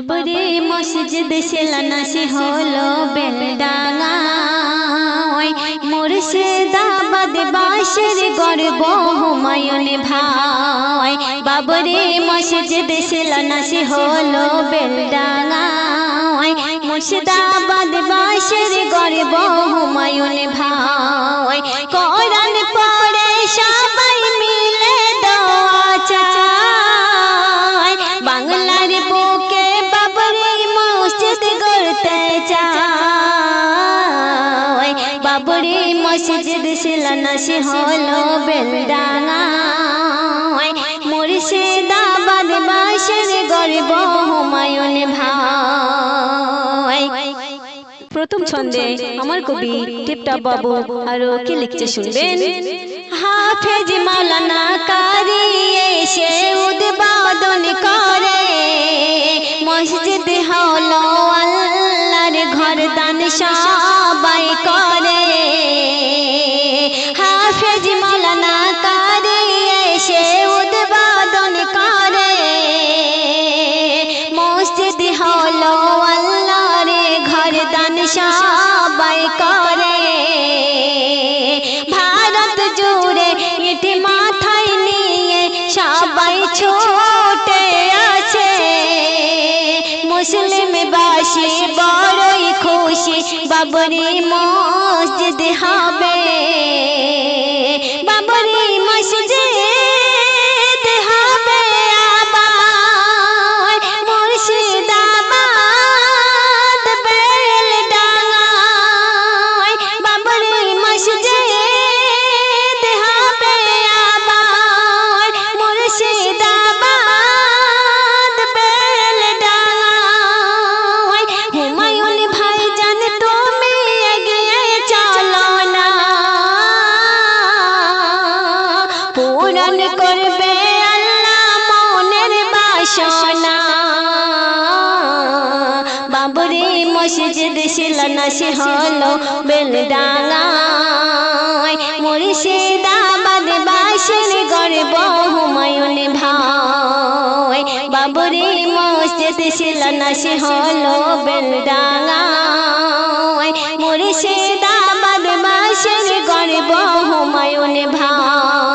বাবরে মসজিদ সেলানাসি হলো বেলডাঙ্গা মুর্শিদাবাদ বাসের গর্ব হুমায়ুন ভাই। বাবরে মসজিদ সেলানাসি হলো বেলডাঙ্গা মুর্শিদাবাদ বাসের গর্ব হুমায়ুন ভাই। মসজিদ শিলান্যাসী হলো বেলডাঙ্গা মুর্শিদাবাদ বাসের গর্ব হুমায়ুন ভাই। প্রথম ছন্দে আমার কবি টিপটপ বাবু আরও কি লিখছে শুনবেন? হাফেজ মাওলানা কারি এসে উদ্বোধন করে। মসজিদ হলো আল্লাহর ঘর দান মুসলিম বাসী বড়ই খুশি বাবরি মসজিদ হবে পূরণ করবে আল্লাহ মনের বাসনা। বাবরি মসজিদ শিলান্যাসী হলো বেলডাঙ্গায়। মুর্শিদাবাদ বাসের গর্ব হুমায়ুন ভাই। বাবরি মসজিদ শিলান্যাসী হলো বেলডাঙ্গায়। মুর্শিদাবাদ গর্ব হুমায়ুন ভাই।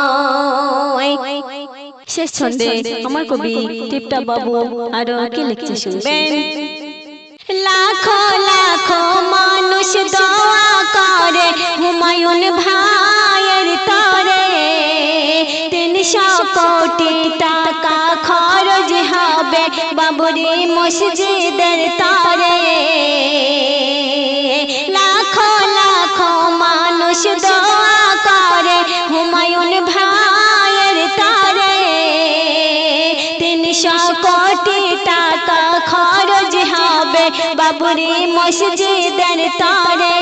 শেষ ছন্দে আমার কবি টিপটপ বাবু আরও কি লিখছে শুনবেন লাখো লাখো মানুষ দোয়া করে হুমায়ুন ভাইয়ের তরে। তিনশো কোটি টাকা খরচ হবে বাবরি মসজিদের তরে। কোটি টাকা খরচ হবে। বাবুরি মসজিদের তরে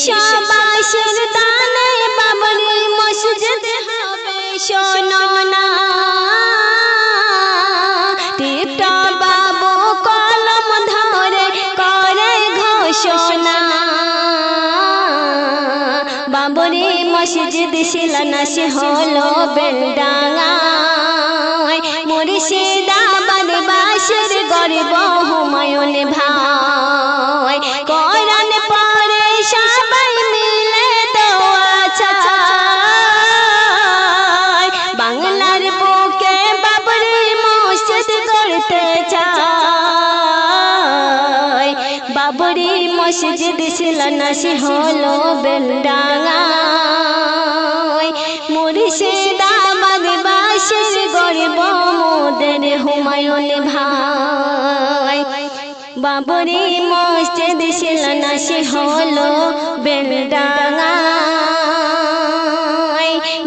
বিশ্ববাসীর দানে বাবরি মসজিদ হবে শোনো না টিপটা বাবরি মসজিদ শিলান্যাসী হলো বেলডাঙ্গায়। মুর্শিদাবাদ বাসের গরিব হুমায়ুন ভাই। গড়তে চায়। বাবরি মসজিদ শিলান্যাসী হলো বেলডাঙ্গায়। মুর্শিদাবাদ বাসের গরিব মোদের হুমায়ুন ভাই। বাবরি মসজিদ শিলান্যাসী হলো বেলডাঙায়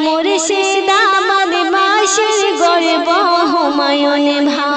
মুর্শিদাবাদ বাসের গর্ব হুমায়ুন ভাই।